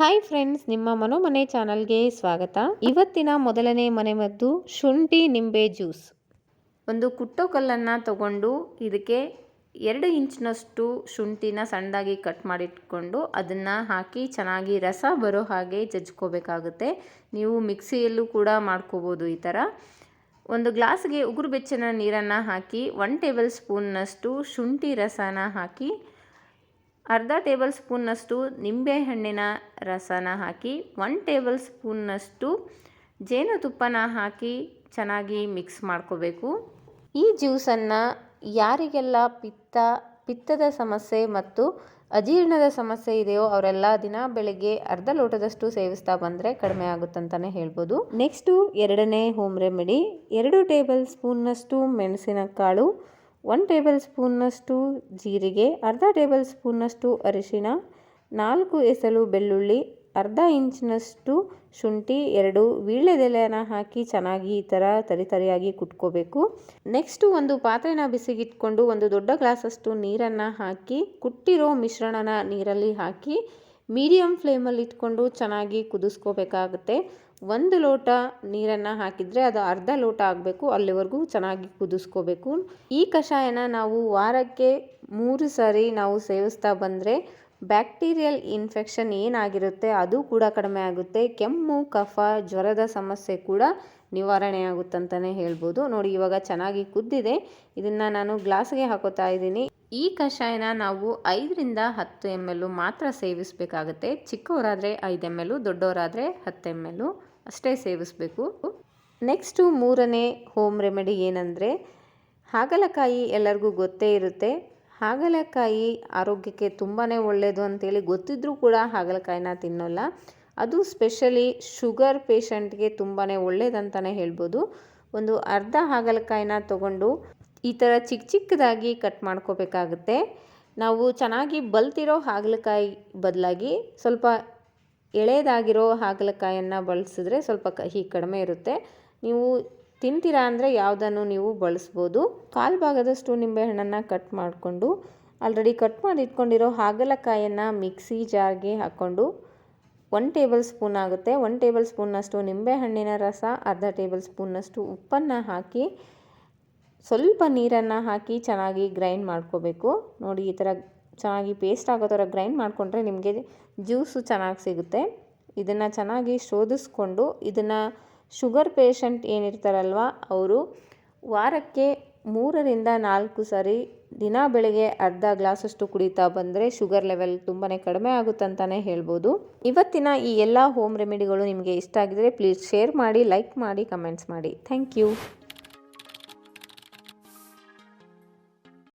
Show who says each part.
Speaker 1: Hi friends ನಿಮ್ಮ ಮನೋಮನೆ ಚಾನಲ್ಗೆ ಸ್ವಾಗತ. ಇವತ್ತಿನ ಮೊದಲನೇ ಮನೆಮದ್ದು ಶುಂಠಿ ನಿಂಬೆ ಜ್ಯೂಸ್. ಒಂದು ಕುಟ್ಟೋ ಕಲ್ಲನ್ನು ತಗೊಂಡು ಇದಕ್ಕೆ ಎರಡು ಇಂಚಿನಷ್ಟು ಶುಂಠಿನ ಸಣ್ಣದಾಗಿ ಕಟ್ ಮಾಡಿಟ್ಕೊಂಡು ಅದನ್ನು ಹಾಕಿ ಚೆನ್ನಾಗಿ ರಸ ಬರೋ ಹಾಗೆ ಜಜ್ಕೋಬೇಕಾಗುತ್ತೆ. ನೀವು ಮಿಕ್ಸಿಯಲ್ಲೂ ಕೂಡ ಮಾಡ್ಕೋಬೋದು ಈ ಥರ. ಒಂದು ಗ್ಲಾಸ್ಗೆ ಉಗುರು ಬೆಚ್ಚನ ನೀರನ್ನು ಹಾಕಿ ಒನ್ ಟೇಬಲ್ ಸ್ಪೂನ್ನಷ್ಟು ಶುಂಠಿ ರಸನ ಹಾಕಿ ಅರ್ಧ ಟೇಬಲ್ ಸ್ಪೂನ್ನಷ್ಟು ನಿಂಬೆಹಣ್ಣಿನ ರಸನ ಹಾಕಿ ಒನ್ ಟೇಬಲ್ ಸ್ಪೂನ್ನಷ್ಟು ಜೇನುತುಪ್ಪನ ಹಾಕಿ ಚೆನ್ನಾಗಿ ಮಿಕ್ಸ್ ಮಾಡ್ಕೋಬೇಕು. ಈ ಜ್ಯೂಸನ್ನು ಯಾರಿಗೆಲ್ಲ ಪಿತ್ತ, ಪಿತ್ತದ ಸಮಸ್ಯೆ ಮತ್ತು ಅಜೀರ್ಣದ ಸಮಸ್ಯೆ ಇದೆಯೋ ಅವರೆಲ್ಲ ದಿನ ಬೆಳಗ್ಗೆ ಅರ್ಧ ಲೋಟದಷ್ಟು ಸೇವಿಸ್ತಾ ಬಂದರೆ ಕಡಿಮೆ ಆಗುತ್ತಂತಾನೆ ಹೇಳ್ಬೋದು. ನೆಕ್ಸ್ಟು ಎರಡನೇ ಹೋಮ್ ರೆಮಿಡಿ, ಎರಡು ಟೇಬಲ್ ಸ್ಪೂನ್ನಷ್ಟು ಮೆಣಸಿನಕಾಳು ಒನ್ ಟೇಬಲ್ ಸ್ಪೂನ್ನಷ್ಟು ಜೀರಿಗೆ, ಅರ್ಧ ಟೇಬಲ್ ಸ್ಪೂನ್ನಷ್ಟು ಅರಿಶಿನ ನಾಲ್ಕು ಎಸಲು ಬೆಳ್ಳುಳ್ಳಿ, ಅರ್ಧ ಇಂಚಿನಷ್ಟು ಶುಂಠಿ, ಎರಡು ವೀಳ್ಯದೆಲೆಯನ್ನು ಹಾಕಿ ಚೆನ್ನಾಗಿ ಈ ಥರ ತರಿತರಿಯಾಗಿ ಕುಟ್ಕೋಬೇಕು. ನೆಕ್ಸ್ಟು ಒಂದು ಪಾತ್ರೆನ ಬಿಸಿಗಿಟ್ಕೊಂಡು ಒಂದು ದೊಡ್ಡ ಗ್ಲಾಸಷ್ಟು ನೀರನ್ನು ಹಾಕಿ, ಕುಟ್ಟಿರೋ ಮಿಶ್ರಣನ ನೀರಲ್ಲಿ ಹಾಕಿ ಮೀಡಿಯಮ್ ಫ್ಲೇಮಲ್ಲಿ ಇಟ್ಕೊಂಡು ಚೆನ್ನಾಗಿ ಕುದಿಸ್ಕೋಬೇಕಾಗುತ್ತೆ. ಒಂದು ಲೋಟ ನೀರನ್ನು ಹಾಕಿದರೆ ಅದು ಅರ್ಧ ಲೋಟ ಆಗಬೇಕು, ಅಲ್ಲಿವರೆಗೂ ಚೆನ್ನಾಗಿ ಕುದಿಸ್ಕೋಬೇಕು. ಈ ಕಷಾಯನ ನಾವು ವಾರಕ್ಕೆ ಮೂರು ಸಾರಿ ನಾವು ಸೇವಿಸ್ತಾ ಬಂದರೆ ಬ್ಯಾಕ್ಟೀರಿಯಲ್ ಇನ್ಫೆಕ್ಷನ್ ಏನಾಗಿರುತ್ತೆ ಅದು ಕೂಡ ಕಡಿಮೆ ಆಗುತ್ತೆ. ಕೆಮ್ಮು, ಕಫ, ಜ್ವರದ ಸಮಸ್ಯೆ ಕೂಡ ನಿವಾರಣೆ ಆಗುತ್ತಂತಲೇ ಹೇಳ್ಬೋದು. ನೋಡಿ, ಇವಾಗ ಚೆನ್ನಾಗಿ ಕುದ್ದಿದೆ. ಇದನ್ನು ನಾನು ಗ್ಲಾಸ್ಗೆ ಹಾಕೋತಾ ಇದ್ದೀನಿ. ಈ ಕಷಾಯನ ನಾವು ಐದರಿಂದ ಹತ್ತು ಎಂ ಎಲ್ ಮಾತ್ರ ಸೇವಿಸಬೇಕಾಗತ್ತೆ. ಚಿಕ್ಕವರಾದರೆ ಐದು ಎಂ ಎಲ್ ದೊಡ್ಡವರಾದರೆ ಹತ್ತು ಎಂ ಎಲ್ ಅಷ್ಟೇ ಸೇವಿಸಬೇಕು. ನೆಕ್ಸ್ಟು ಮೂರನೇ ಹೋಮ್ ರೆಮಿಡಿ ಏನಂದರೆ, ಹಾಗಲಕಾಯಿ ಎಲ್ಲರಿಗೂ ಗೊತ್ತೇ ಇರುತ್ತೆ. ಹಾಗಲಕಾಯಿ ಆರೋಗ್ಯಕ್ಕೆ ತುಂಬಾ ಒಳ್ಳೆಯದು ಅಂತೇಳಿ ಗೊತ್ತಿದ್ರೂ ಕೂಡ ಹಾಗಲಕಾಯಿನ ತಿನ್ನೋಲ್ಲ. ಅದು ಸ್ಪೆಷಲಿ ಶುಗರ್ ಪೇಷಂಟ್ಗೆ ತುಂಬಾ ಒಳ್ಳೆಯದಂತಲೇ ಹೇಳ್ಬೋದು. ಒಂದು ಅರ್ಧ ಹಾಗಲಕಾಯಿನ ತಗೊಂಡು ಈ ಥರ ಚಿಕ್ಕ ಚಿಕ್ಕದಾಗಿ ಕಟ್ ಮಾಡ್ಕೋಬೇಕಾಗುತ್ತೆ. ನಾವು ಚೆನ್ನಾಗಿ ಬಲ್ತಿರೋ ಹಾಗಲಕಾಯಿ ಬದಲಾಗಿ ಸ್ವಲ್ಪ ಎಳೆದಾಗಿರೋ ಹಾಗಲಕಾಯನ್ನು ಬಳಸಿದ್ರೆ ಸ್ವಲ್ಪ ಕಹಿ ಕಡಿಮೆ ಇರುತ್ತೆ. ನೀವು ತಿಂತೀರಾ ಅಂದರೆ ಯಾವುದನ್ನು ನೀವು ಬಳಸ್ಬೋದು. ಕಾಲು ಭಾಗದಷ್ಟು ನಿಂಬೆಹಣ್ಣನ್ನು ಕಟ್ ಮಾಡಿಕೊಂಡು ಆಲ್ರೆಡಿ ಕಟ್ ಮಾಡಿ ಇಟ್ಕೊಂಡಿರೋ ಹಾಗಲಕಾಯನ್ನು ಮಿಕ್ಸಿ ಜಾರ್ಗೆ ಹಾಕ್ಕೊಂಡು ಒನ್ ಟೇಬಲ್ ಸ್ಪೂನ್ ಆಗುತ್ತೆ. ಒನ್ ಟೇಬಲ್ ಸ್ಪೂನ್ನಷ್ಟು ನಿಂಬೆಹಣ್ಣಿನ ರಸ, ಅರ್ಧ ಟೇಬಲ್ ಸ್ಪೂನ್ನಷ್ಟು ಉಪ್ಪನ್ನು ಹಾಕಿ ಸ್ವಲ್ಪ ನೀರನ್ನು ಹಾಕಿ ಚೆನ್ನಾಗಿ ಗ್ರೈಂಡ್ ಮಾಡ್ಕೋಬೇಕು. ನೋಡಿ, ಈ ಥರ ಚೆನ್ನಾಗಿ ಪೇಸ್ಟ್ ಆಗೋ ಥರ ಗ್ರೈಂಡ್ ಮಾಡಿಕೊಂಡ್ರೆ ನಿಮಗೆ ಜ್ಯೂಸು ಚೆನ್ನಾಗಿ ಸಿಗುತ್ತೆ. ಇದನ್ನು ಚೆನ್ನಾಗಿ ಶೋಧಿಸ್ಕೊಂಡು ಇದನ್ನು ಶುಗರ್ ಪೇಷಂಟ್ ಏನಿರ್ತಾರಲ್ವ, ಅವರು ವಾರಕ್ಕೆ ಮೂರರಿಂದ ನಾಲ್ಕು ಸಾರಿ ದಿನ ಬೆಳಗ್ಗೆ ಅರ್ಧ ಗ್ಲಾಸಷ್ಟು ಕುಡಿತಾ ಬಂದರೆ ಶುಗರ್ ಲೆವೆಲ್ ತುಂಬಾ ಕಡಿಮೆ ಆಗುತ್ತಂತಲೇ ಹೇಳ್ಬೋದು. ಇವತ್ತಿನ ಈ ಎಲ್ಲ ಹೋಮ್ ರೆಮಿಡಿಗಳು ನಿಮಗೆ ಇಷ್ಟ ಆಗಿದರೆ ಪ್ಲೀಸ್ ಶೇರ್ ಮಾಡಿ, ಲೈಕ್ ಮಾಡಿ, ಕಮೆಂಟ್ಸ್ ಮಾಡಿ. Thank you.